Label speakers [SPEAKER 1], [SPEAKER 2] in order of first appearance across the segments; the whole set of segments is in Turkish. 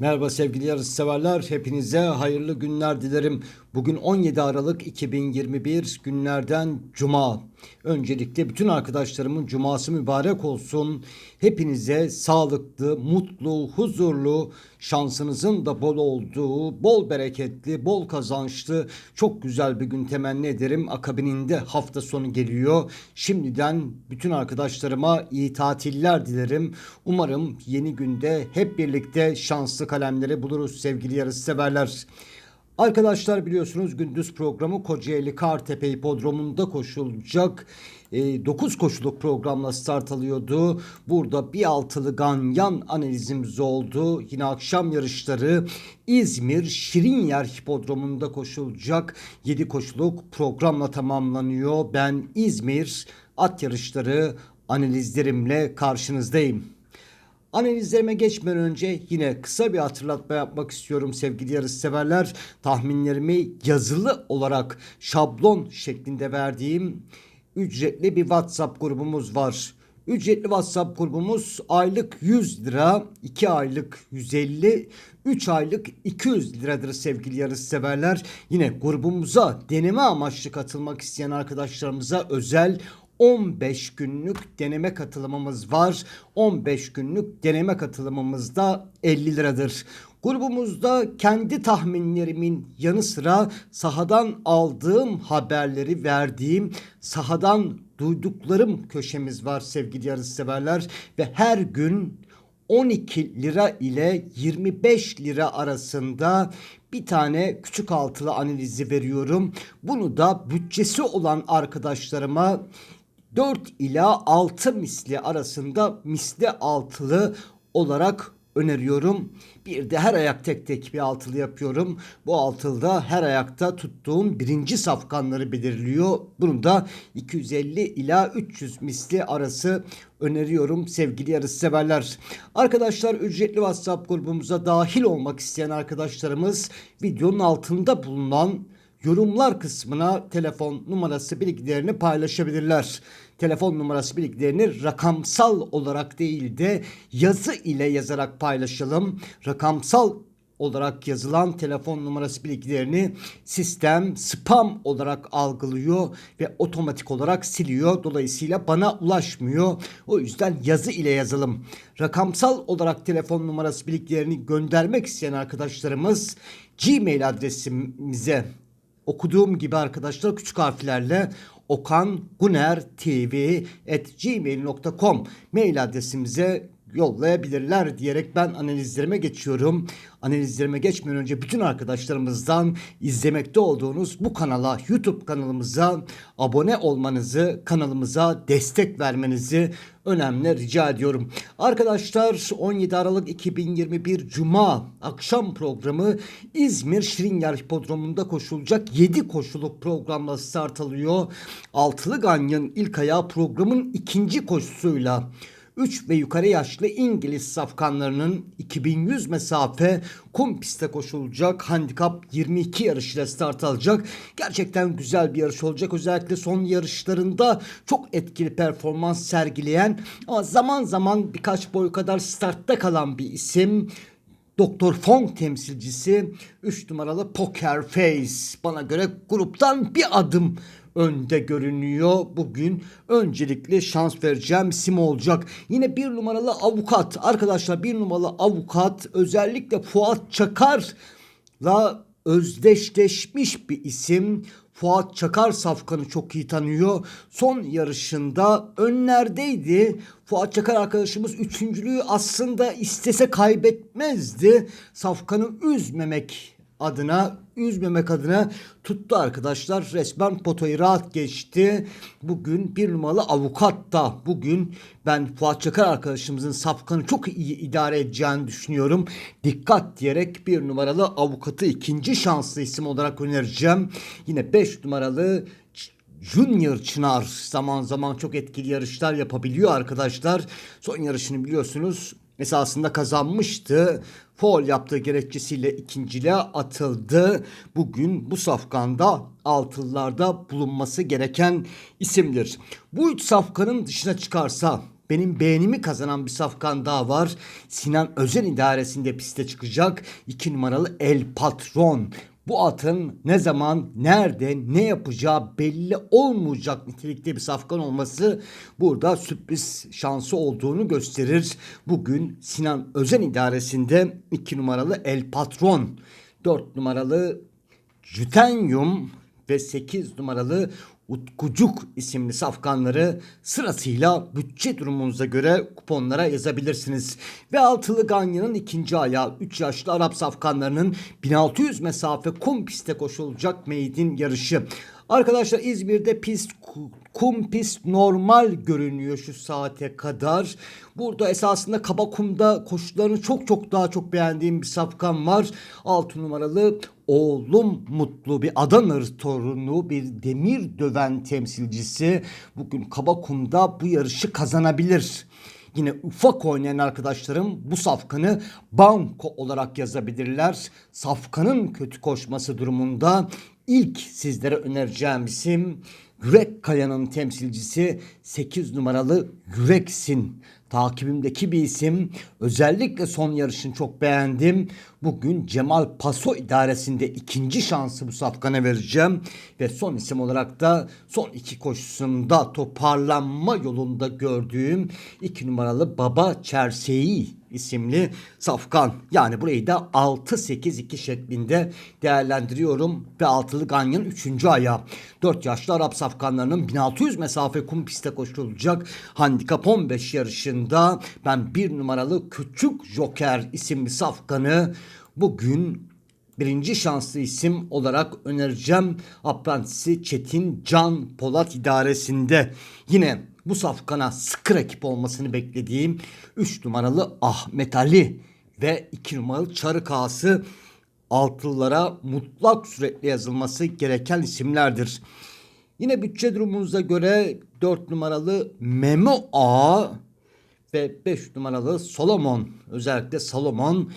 [SPEAKER 1] Merhaba sevgili yarışseverler. Hepinize hayırlı günler dilerim. Bugün 17 Aralık 2021 günlerden Cuma. Öncelikle bütün arkadaşlarımın cuması mübarek olsun. Hepinize sağlıklı, mutlu, huzurlu, şansınızın da bol olduğu, bol bereketli, bol kazançlı, çok güzel bir gün temenni ederim. Akabininde hafta sonu geliyor. Şimdiden bütün arkadaşlarıma iyi tatiller dilerim. Umarım yeni günde hep birlikte şanslı kalemleri buluruz sevgili yarışseverler. Arkadaşlar biliyorsunuz gündüz programı Kocaeli Kartepe Hipodromu'nda koşulacak. 9 koşuluk programla start alıyordu. Burada bir altılı ganyan analizimiz oldu. Yine akşam yarışları İzmir Şirinyer Hipodromu'nda koşulacak. 7 koşuluk programla tamamlanıyor. Ben İzmir at yarışları analizlerimle karşınızdayım. Analizlerime geçmeden önce yine kısa bir hatırlatma yapmak istiyorum sevgili yarışseverler. Tahminlerimi yazılı olarak şablon şeklinde verdiğim ücretli bir WhatsApp grubumuz var. Ücretli WhatsApp grubumuz aylık 100 lira, 2 aylık 150, 3 aylık 200 liradır sevgili yarışseverler. Yine grubumuza deneme amaçlı katılmak isteyen arkadaşlarımıza özel 15 günlük deneme katılımımız var. 15 günlük deneme katılımımız da 50 liradır. Grubumuzda kendi tahminlerimin yanı sıra sahadan aldığım haberleri verdiğim, sahadan duyduklarım köşemiz var sevgili yarışseverler ve her gün 12 lira ile 25 lira arasında bir tane küçük altılı analizi veriyorum. Bunu da bütçesi olan arkadaşlarıma 4 ila 6 misli arasında misli altılı olarak öneriyorum. Bir de her ayak tek tek bir altılı yapıyorum. Bu altılıda her ayakta tuttuğum birinci safkanları belirliyor. Bunu da 250 ila 300 misli arası öneriyorum sevgili yarış severler. Arkadaşlar ücretli WhatsApp grubumuza dahil olmak isteyen arkadaşlarımız videonun altında bulunan yorumlar kısmına telefon numarası bilgilerini paylaşabilirler. Telefon numarası bilgilerini rakamsal olarak değil de yazı ile yazarak paylaşalım. Rakamsal olarak yazılan telefon numarası bilgilerini sistem spam olarak algılıyor ve otomatik olarak siliyor. Dolayısıyla bana ulaşmıyor. O yüzden yazı ile yazalım. Rakamsal olarak telefon numarası bilgilerini göndermek isteyen arkadaşlarımız Gmail adresimize okuduğum gibi arkadaşlar küçük harflerle Okan Guner TV at gmail.com mail adresimize yollayabilirler diyerek ben analizlerime geçiyorum. Analizlerime geçmeden önce bütün arkadaşlarımızdan izlemekte olduğunuz bu kanala, YouTube kanalımıza abone olmanızı, kanalımıza destek vermenizi önemli rica ediyorum. Arkadaşlar 17 Aralık 2021 Cuma akşam programı İzmir Şirinyer Hipodromu'nda koşulacak 7 koşuluk programla start alıyor. Altılı Ganyan ilk ayağı programın ikinci koşusuyla 3 ve yukarı yaşlı İngiliz safkanlarının 2100 mesafe kum pistte koşulacak. Handikap 22 yarışıyla start alacak. Gerçekten güzel bir yarış olacak. Özellikle son yarışlarında çok etkili performans sergileyen ama zaman zaman birkaç boy kadar startta kalan bir isim. Doktor Fong temsilcisi 3 numaralı Poker Face. Bana göre gruptan bir adım önde görünüyor bugün. Öncelikle şans vereceğim isim olacak. Yine bir numaralı avukat. Arkadaşlar bir numaralı avukat özellikle Fuat Çakar'la özdeşleşmiş bir isim. Fuat Çakar safkanı çok iyi tanıyor. Son yarışında önlerdeydi. Fuat Çakar arkadaşımız üçüncülüğü aslında istese kaybetmezdi. Safkanı üzmemek adına üzmemek adına tuttu arkadaşlar. Resmen potayı rahat geçti. Bugün bir numaralı avukat da bugün ben Fuat Çakar arkadaşımızın safkanı çok iyi idare edeceğini düşünüyorum. Dikkat diyerek bir numaralı avukatı ikinci şanslı isim olarak önereceğim. Yine 5 numaralı Junior Çınar zaman zaman çok etkili yarışlar yapabiliyor arkadaşlar. Son yarışını biliyorsunuz esasında kazanmıştı. Foul yaptığı gerekçesiyle ikinciliğe atıldı. Bugün bu safkanda altılılarda bulunması gereken isimdir. Bu üç safkanın dışına çıkarsa benim beğenimi kazanan bir safkan daha var. Sinan Özen idaresinde piste çıkacak. 2 numaralı El Patron. Bu atın ne zaman, nerede, ne yapacağı belli olmayacak nitelikte bir safkan olması burada sürpriz şansı olduğunu gösterir. Bugün Sinan Özen idaresinde 2 numaralı El Patron, 4 numaralı Jütenyum ve 8 numaralı Utkucuk isimli safkanları sırasıyla bütçe durumunuza göre kuponlara yazabilirsiniz. Ve altılı Ganyan'ın ikinci ayağı 3 yaşlı Arap safkanlarının 1600 mesafe kum piste koşulacak meydin yarışı. Arkadaşlar İzmir'de pist kum pist normal görünüyor şu saate kadar. Burada esasında kaba kumda koşularını çok çok daha çok beğendiğim bir safkan var. 6 numaralı oğlum mutlu bir Adanır torunu bir demir döven temsilcisi. Bugün kaba kumda bu yarışı kazanabilir. Yine ufak oynayan arkadaşlarım bu safkanı banko olarak yazabilirler. Safkanın kötü koşması durumunda ilk sizlere önereceğim isim Yürek Kaya'nın temsilcisi 8 numaralı Yüreksin. Takibimdeki bir isim. Özellikle son yarışını çok beğendim. Bugün Cemal Paso idaresinde ikinci şansı bu safkana vereceğim. Ve son isim olarak da son iki koşusunda toparlanma yolunda gördüğüm 2 numaralı Baba Çerseyi isimli safkan. Yani burayı da 6-8-2 şeklinde değerlendiriyorum. Ve altılı ganyanın 3. ayağı. 4 yaşlı Arap safkanlarının 1600 mesafe kum piste koşulacak handikap 15 yarışında ben bir numaralı Küçük Joker isimli safkanı bugün birinci şanslı isim olarak önereceğim. Aprantisi Çetin Can Polat idaresinde. Yine bu safkana sıkı rakip olmasını beklediğim 3 numaralı Ahmet Ali ve 2 numaralı Çarık Ağası altılılara mutlak suretle yazılması gereken isimlerdir. Yine bütçe durumumuza göre 4 numaralı Memo A ve 5 numaralı Solomon özellikle Solomon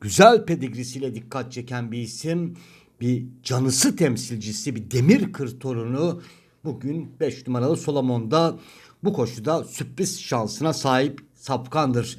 [SPEAKER 1] güzel pedigrisiyle dikkat çeken bir isim. Bir canısı temsilcisi, bir demir kır torunu. Bugün 5 numaralı Solomon'da bu koşuda sürpriz şansına sahip sapkandır.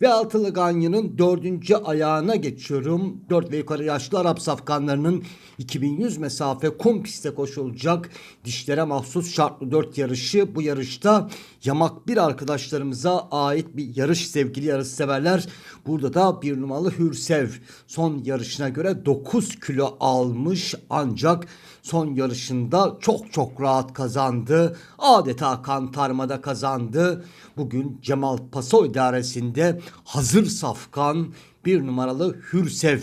[SPEAKER 1] Ve altılı Ganyan'ın dördüncü ayağına geçiyorum. Dört ve yukarı yaşlı Arap safkanlarının 2100 mesafe kum piste koşulacak dişlere mahsus şartlı dört yarışı. Bu yarışta yamak bir arkadaşlarımıza ait bir yarış sevgili yarış severler. Burada da bir numaralı Hürsev son yarışına göre 9 kilo almış ancak son yarışında çok çok rahat kazandı. Adeta kantarmada kazandı. Bugün Cemal Paso idaresinde hazır safkan bir numaralı Hürsev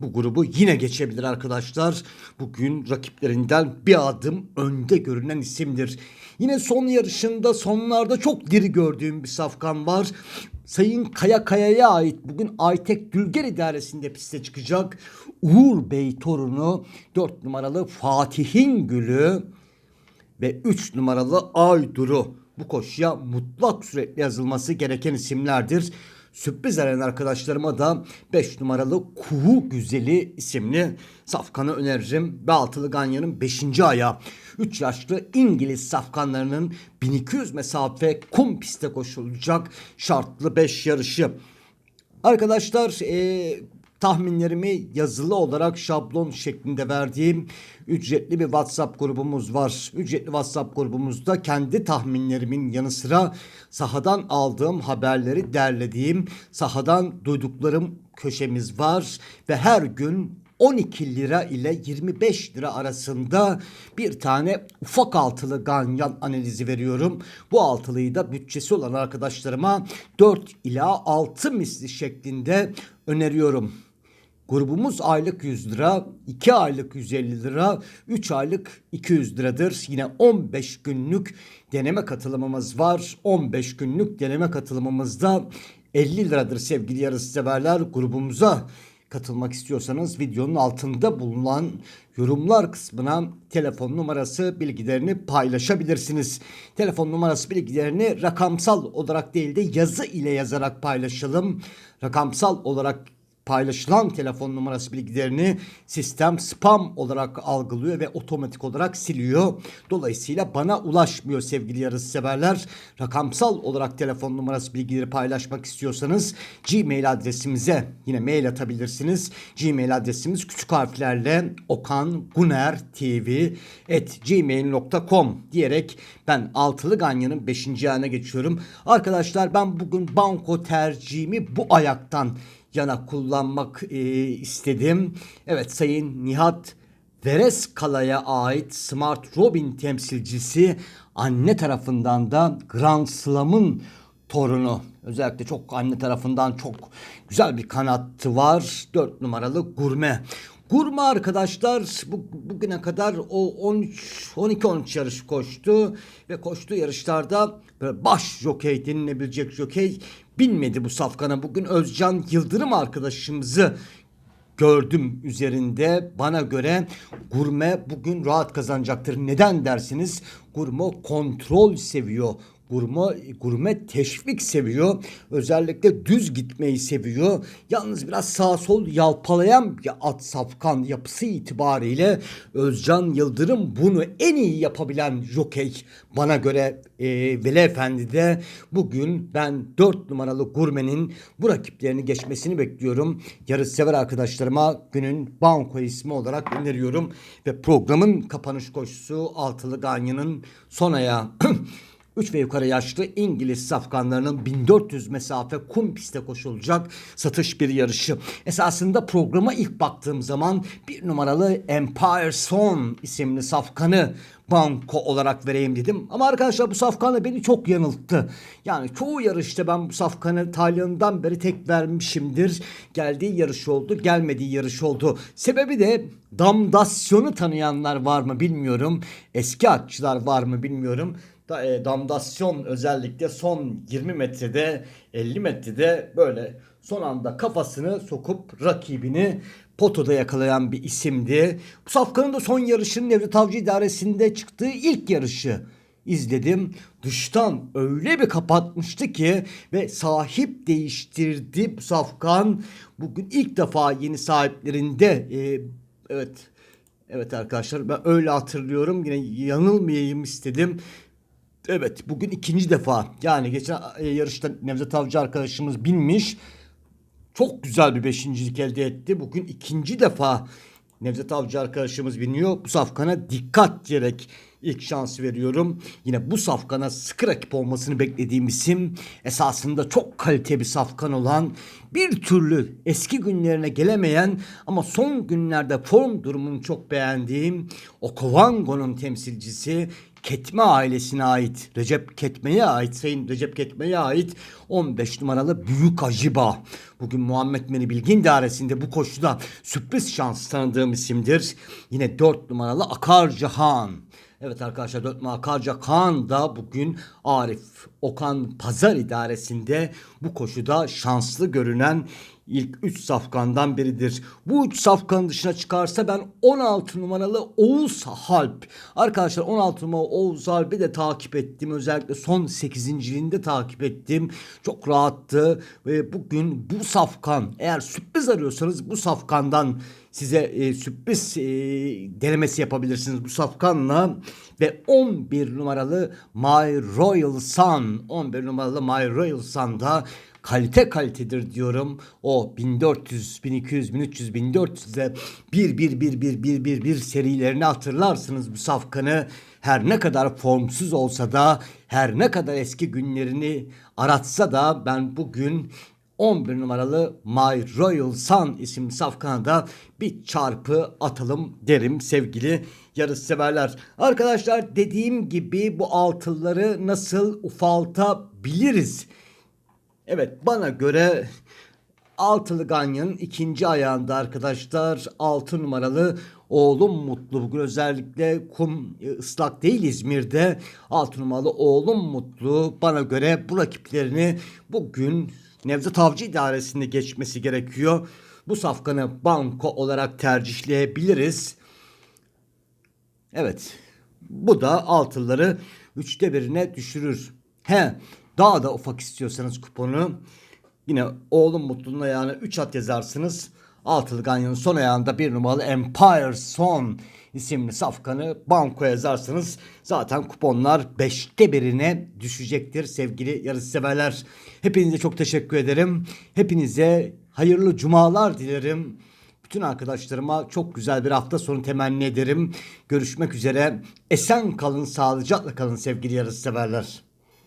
[SPEAKER 1] bu grubu yine geçebilir arkadaşlar. Bugün rakiplerinden bir adım önde görünen isimdir. Yine son yarışında sonlarda çok diri gördüğüm bir safkan var. Sayın Kaya Kaya'ya ait bugün Aytek Dülger idaresinde piste çıkacak. Uğur Bey torunu 4 numaralı Fatih'in Gülü ve 3 numaralı Aydur'u bu koşuya mutlak suretle yazılması gereken isimlerdir. Sürpriz eren arkadaşlarıma da 5 numaralı Kuğu Güzeli isimli safkanı öneririm. Ve altılı Ganyan'ın 5. ayağı. 3 yaşlı İngiliz safkanlarının 1200 mesafe kum piste koşulacak şartlı 5 yarışı. Arkadaşlar e, tahminlerimi yazılı olarak şablon şeklinde verdiğim ücretli bir WhatsApp grubumuz var. Ücretli WhatsApp grubumuzda kendi tahminlerimin yanı sıra sahadan aldığım haberleri derlediğim, sahadan duyduklarım köşemiz var ve her gün 12 lira ile 25 lira arasında bir tane ufak altılı ganyan analizi veriyorum. Bu altılıyı da bütçesi olan arkadaşlarıma 4 ila 6 misli şeklinde öneriyorum. Grubumuz aylık 100 lira, 2 aylık 150 lira, 3 aylık 200 liradır. Yine 15 günlük deneme katılımımız var. 15 günlük deneme katılımımızda 50 liradır sevgili yarış severler grubumuza katılmak istiyorsanız videonun altında bulunan yorumlar kısmına telefon numarası bilgilerini paylaşabilirsiniz. Telefon numarası bilgilerini rakamsal olarak değil de yazı ile yazarak paylaşalım. Rakamsal olarak paylaşılan telefon numarası bilgilerini sistem spam olarak algılıyor ve otomatik olarak siliyor. Dolayısıyla bana ulaşmıyor sevgili yarış severler. Rakamsal olarak telefon numarası bilgileri paylaşmak istiyorsanız Gmail adresimize yine mail atabilirsiniz. Gmail adresimiz küçük harflerle Okan Guner TV at gmail.com diyerek ben altılı ganyanın 5. ayına geçiyorum. Arkadaşlar ben bugün banko tercihimi bu ayaktan yana kullanmak e, istedim. Evet Sayın Nihat Vereskala'ya ait Smart Robin temsilcisi anne tarafından da Grand Slam'ın torunu. Özellikle çok anne tarafından çok güzel bir kanattı var. 4 numaralı gurme. Gurme arkadaşlar bu, bugüne kadar o 13 12 13 yarış koştu ve koştuğu yarışlarda böyle baş jokey denilebilecek jokey binmedi bu safkana. Bugün Özcan Yıldırım arkadaşımızı gördüm üzerinde. Bana göre gurme bugün rahat kazanacaktır. Neden dersiniz? Gurme kontrol seviyor. Gurme, gurme teşvik seviyor. Özellikle düz gitmeyi seviyor. Yalnız biraz sağ sol yalpalayan bir at safkan yapısı itibariyle Özcan Yıldırım bunu en iyi yapabilen jokey. Bana göre e, Veli Efendi de bugün ben 4 numaralı gurmenin bu rakiplerini geçmesini bekliyorum. Yarışsever arkadaşlarıma günün banko ismi olarak öneriyorum. Ve programın kapanış koşusu Altılı Ganyan'ın son ayağı. 3 ve yukarı yaşlı İngiliz safkanlarının 1400 mesafe kum pistte koşulacak satış bir yarışı. Esasında programa ilk baktığım zaman bir numaralı Empire Son isimli safkanı banko olarak vereyim dedim. Ama arkadaşlar bu safkanı beni çok yanılttı. Yani çoğu yarışta ben bu safkanı Taylan'dan beri tek vermişimdir. Geldiği yarış oldu, gelmediği yarış oldu. Sebebi de damdasyonu tanıyanlar var mı bilmiyorum. Eski atçılar var mı bilmiyorum da, e, damdasyon özellikle son 20 metrede 50 metrede böyle son anda kafasını sokup rakibini potoda yakalayan bir isimdi. Bu safkanın da son yarışının Devlet Avcı İdaresi'nde çıktığı ilk yarışı izledim. Dıştan öyle bir kapatmıştı ki ve sahip değiştirdi bu safkan. Bugün ilk defa yeni sahiplerinde e, evet Evet arkadaşlar ben öyle hatırlıyorum. Yine yanılmayayım istedim. Evet bugün ikinci defa yani geçen e, yarışta Nevzat Avcı arkadaşımız binmiş. Çok güzel bir beşincilik elde etti. Bugün ikinci defa Nevzat Avcı arkadaşımız biniyor. Bu safkana dikkat diyerek ilk şans veriyorum. Yine bu safkana sıkı rakip olmasını beklediğim isim esasında çok kalite bir safkan olan bir türlü eski günlerine gelemeyen ama son günlerde form durumunu çok beğendiğim Okovango'nun temsilcisi Ketme ailesine ait, Recep Ketme'ye ait, Sayın Recep Ketme'ye ait 15 numaralı Büyük Ajiba. Bugün Muhammed Meni Bilgin Dairesi'nde bu koşuda sürpriz şans tanıdığım isimdir. Yine 4 numaralı Akar Cihan. Evet arkadaşlar 4 numaralı Akar Cihan da bugün Arif Okan Pazar İdaresi'nde bu koşuda şanslı görünen ilk 3 safkandan biridir. Bu 3 safkanın dışına çıkarsa ben 16 numaralı Oğuz Halp. Arkadaşlar 16 numaralı Oğuz Halp'i de takip ettim. Özellikle son 8. takip ettim. Çok rahattı ve bugün bu safkan eğer sürpriz arıyorsanız bu safkandan size e, sürpriz e, denemesi yapabilirsiniz bu safkanla ve 11 numaralı My Royal Sun 11 numaralı My Royal Sun'da kalite kalitedir diyorum. O 1400, 1200, 1300, 1400'de bir bir bir bir bir bir bir serilerini hatırlarsınız bu safkanı. Her ne kadar formsuz olsa da her ne kadar eski günlerini aratsa da ben bugün 11 numaralı My Royal Sun isimli safkana da bir çarpı atalım derim sevgili yarış severler. Arkadaşlar dediğim gibi bu altılları nasıl ufaltabiliriz? Evet bana göre Altılı Ganyan'ın ikinci ayağında arkadaşlar 6 numaralı oğlum mutlu. Bugün özellikle kum e, ıslak değil İzmir'de 6 numaralı oğlum mutlu. Bana göre bu rakiplerini bugün Nevzat Avcı idaresinde geçmesi gerekiyor. Bu safkanı banko olarak tercihleyebiliriz. Evet. Bu da altılları üçte birine düşürür. He daha da ufak istiyorsanız kuponu Yine oğlum mutluluğuna yani 3 at yazarsınız. Altılı Ganyan'ın son ayağında bir numaralı Empire Son isimli safkanı banko yazarsınız. Zaten kuponlar 5'te birine düşecektir sevgili yarışseverler. Hepinize çok teşekkür ederim. Hepinize hayırlı cumalar dilerim. Bütün arkadaşlarıma çok güzel bir hafta sonu temenni ederim. Görüşmek üzere. Esen kalın, sağlıcakla kalın sevgili yarışseverler.